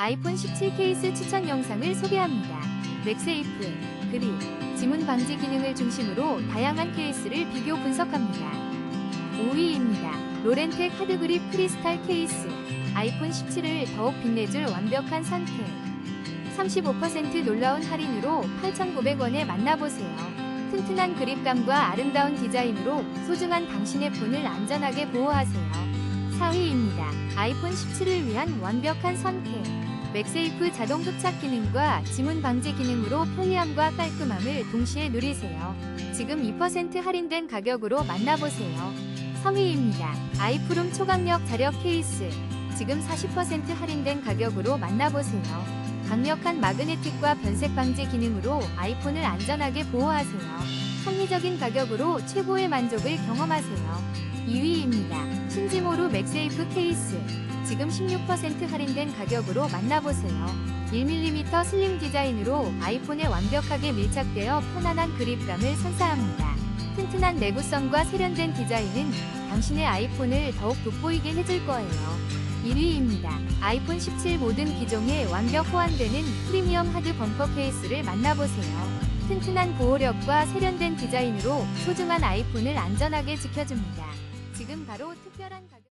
아이폰 17 케이스 추천 영상을 소개합니다. 맥세이프, 그립, 지문 방지 기능을 중심으로 다양한 케이스를 비교 분석합니다. 5위입니다. 로렌텍 하드그립 크리스탈 케이스. 아이폰 17을 더욱 빛내줄 완벽한 선택. 35% 놀라운 할인으로 8,900원에 만나보세요. 튼튼한 그립감과 아름다운 디자인으로 소중한 당신의 폰을 안전하게 보호하세요. 4위입니다. 아이폰 17을 위한 완벽한 선택. 맥세이프 자동 흡착 기능과 지문 방지 기능으로 편리함과 깔끔함을 동시에 누리세요. 지금 2% 할인된 가격으로 만나보세요. 3위입니다. 아이프룸 초강력 자력 케이스. 지금 40% 할인된 가격으로 만나보세요. 강력한 마그네틱과 변색 방지 기능으로 아이폰을 안전하게 보호하세요. 합리적인 가격으로 최고의 만족을 경험하세요. 2위입니다. 신지모루 맥세이프 케이스. 지금 16% 할인된 가격으로 만나보세요. 1mm 슬림 디자인으로 아이폰에 완벽하게 밀착되어 편안한 그립감을 선사합니다. 튼튼한 내구성과 세련된 디자인은 당신의 아이폰을 더욱 돋보이게 해줄 거예요. 1위입니다. 아이폰 17 모든 기종에 완벽 호환되는 프리미엄 하드 범퍼 케이스를 만나보세요. 튼튼한 보호력과 세련된 디자인으로 소중한 아이폰을 안전하게 지켜줍니다. 지금 바로 특별한 가격